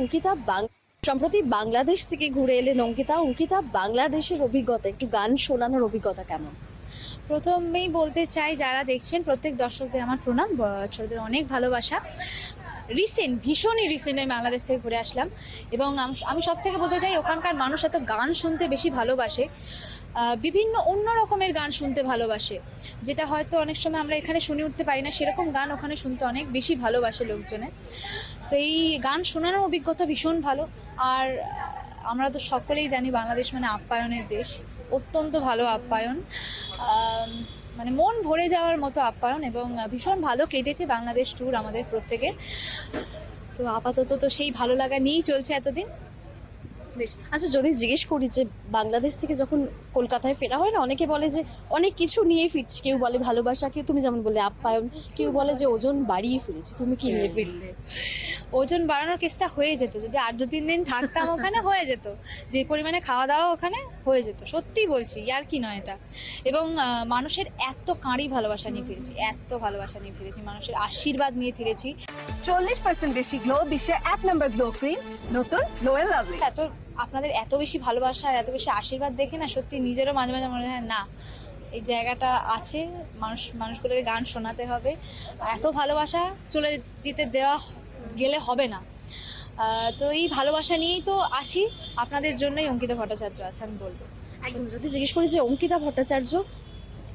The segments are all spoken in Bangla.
অঙ্কিতা সম্প্রতি বাংলাদেশ থেকে ঘুরে এলেন অঙ্কিতা। অঙ্কিতা, বাংলাদেশের অভিজ্ঞতা, একটু গান শোনানোর অভিজ্ঞতা কেমন? প্রথমেই বলতে চাই, যারা দেখছেন, প্রত্যেক দর্শকদের আমার প্রণাম। ছোটদের অনেক ভালোবাসা। রিসেন্ট, ভীষণই রিসেন্ট আমি বাংলাদেশ থেকে ঘুরে আসলাম। এবং আমি সব থেকে বলতে চাই, ওখানকার মানুষ এত গান শুনতে বেশি ভালোবাসে। বিভিন্ন অন্য রকমের গান শুনতে ভালোবাসে। যেটা হয়তো অনেক সময় আমরা এখানে শুনে উঠতে পারি না, সেরকম গান ওখানে শুনতে অনেক বেশি ভালোবাসে লোকজনে। তো এই গান শোনানোর অভিজ্ঞতা ভীষণ ভালো। আর আমরা তো সকলেই জানি বাংলাদেশ মানে আপ্যায়নের দেশ, অত্যন্ত ভালো আপ্যায়ন। মানে মন ভরে যাওয়ার মতো আপ্যায়ন এবং ভীষণ ভালো কেটেছে বাংলাদেশ ট্যুর আমাদের প্রত্যেকের। তো আপাতত তো সেই ভালো লাগা নিয়েই চলছে এতদিন। বেশ। আচ্ছা যদি জিজ্ঞেস করি যে বাংলাদেশ থেকে যখন কলকাতায় ফেরা হয় না অনেকে বলে যে অনেক কিছু নিয়ে ফিরছি। কেউ বলে ভালোবাসা কেউ তুমি যেমন বলে আপ্যায়ন কেউ বলে যে ওজন বাড়িয়ে ফিরেছি তুমি কি নিয়ে ফিরলে? ওজন বাড়ানোর কেসটা হয়ে যেত। যদি আর দু তিন দিন থাকতাম ওখানে হয়ে যেত। যে পরিমাণে খাওয়া দাওয়া ওখানে হয়ে যেত। সত্যিই বলছি আর কি নয় এটা। এবং মানুষের এত কাঁড়ি ভালোবাসা নিয়ে ফিরেছি এত ভালোবাসা নিয়ে ফিরেছি মানুষের আশীর্বাদ নিয়ে ফিরেছি। চল্লিশ পার্সেন্ট বেশি গ্লো বিশ্বের এক নম্বর গ্লো ক্রিম নতুন গ্লো লাভলি এত আপনাদের এত বেশি ভালোবাসা আর এত বেশি আশীর্বাদ দেখে না সত্যি নিজেরও মাঝে মাঝে মনে হয়, না, এই জায়গাটা আছে, মানুষ, মানুষগুলোকে গান শোনাতে হবে। এত ভালোবাসা চলে যেতে দেওয়া গেলে হবে না। তো এই ভালোবাসা নিয়েই তো আছি। আপনাদের জন্যই অঙ্কিতা ভট্টাচার্য আছে, আমি বলব। একদম, যদি জিজ্ঞেস করি যে অঙ্কিতা ভট্টাচার্য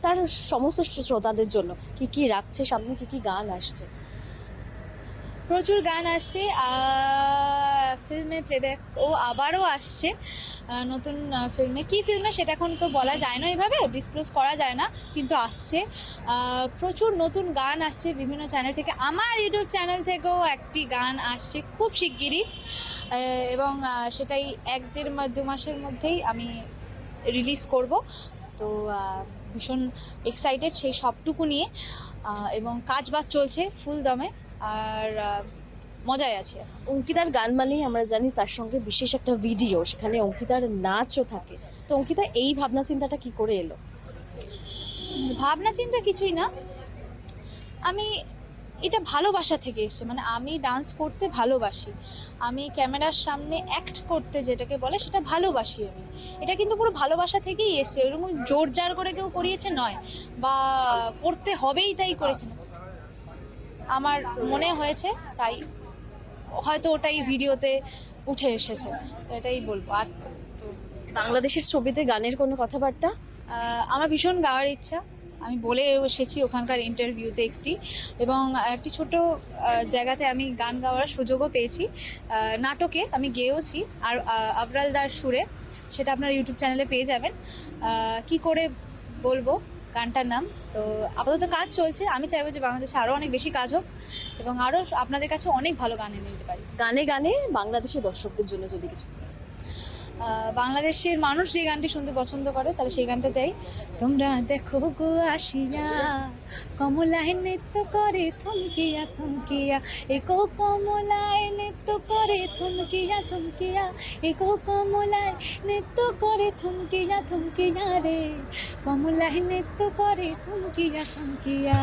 তার সমস্ত শ্রোতাদের জন্য কি কি রাখছে, সামনে কি কি গান আসছে? প্রচুর গান আসছে ফিল্মে প্লেব্যাক ও আবারও আসছে। নতুন ফিল্মে কি ফিল্মে সেটা এখন তো বলা যায় না এভাবে ডিসক্লোজ করা যায় না, কিন্তু আসছে। প্রচুর নতুন গান আসছে বিভিন্ন চ্যানেল থেকে। আমার ইউটিউব চ্যানেল থেকেও একটি গান আসছে খুব শিগগিরই। এবং সেটাই এক দেড় দু মাসের মধ্যেই আমি রিলিজ করব। তো ভীষণ এক্সাইটেড সেই সবটুকু নিয়ে। এবং কাজ বাজ চলছে ফুল দমে। আর মজায় আছে। অঙ্কিতার গান মানেই আমরা জানি তার সঙ্গে বিশেষ একটা ভিডিও সেখানে অঙ্কিতার নাচও থাকে। তো অঙ্কিতা, এই ভাবনা চিন্তাটা কি করে এলো? ভাবনা চিন্তা কিছুই না। আমি এটা ভালোবাসা থেকে এসছে মানে আমি ডান্স করতে ভালোবাসি। আমি ক্যামেরার সামনে অ্যাক্ট করতে যেটাকে বলে, সেটা ভালোবাসি আমি। এটা কিন্তু পুরো ভালোবাসা থেকেই এসছে। ওরকম জোর জার করে কেউ করিয়েছে নয়, বা করতে হবেই তাই করেছে। না। আমার মনে হয়েছে তাই হয়তো ওটাই ভিডিওতে উঠে এসেছে তো এটাই বলব। আর তো বাংলাদেশের ছবিতে গানের কোনো কথাবার্তা? আমার ভীষণ গাওয়ার ইচ্ছা। আমি বলে এসেছি ওখানকার ইন্টারভিউতে একটি এবং একটি ছোট জায়গাতে আমি গান গাওয়ার সুযোগও পেয়েছি। নাটকে আমি গেয়েওছি আর আবরালদার সুরে সেটা আপনার ইউটিউব চ্যানেলে পেয়ে যাবেন। কি করে বলব? গানটার নাম। তো আপাতত কাজ চলছে। আমি চাইব যে বাংলাদেশে আরও অনেক বেশি কাজ হোক এবং আরও আপনাদের কাছে অনেক ভালো গান এনে দিতে পারি। গানে গানে বাংলাদেশের দর্শকদের জন্য যদি কিছু বাংলাদেশের মানুষ যে গানটি শুনতে পছন্দ করে, তাহলে সেই গানটা দেয়, তোমরা দেখো গো আসিয়া, কমলায় নৃত্য করে থমকিয়া থমকিয়া একো কমলায় নৃত্য করে থমকিয়া থমকিয়া একো কমলায় নৃত্য করে থমকিয়া থমকিয়া রে, কমলায় নৃত্য করে থমকিয়া থমকিয়া।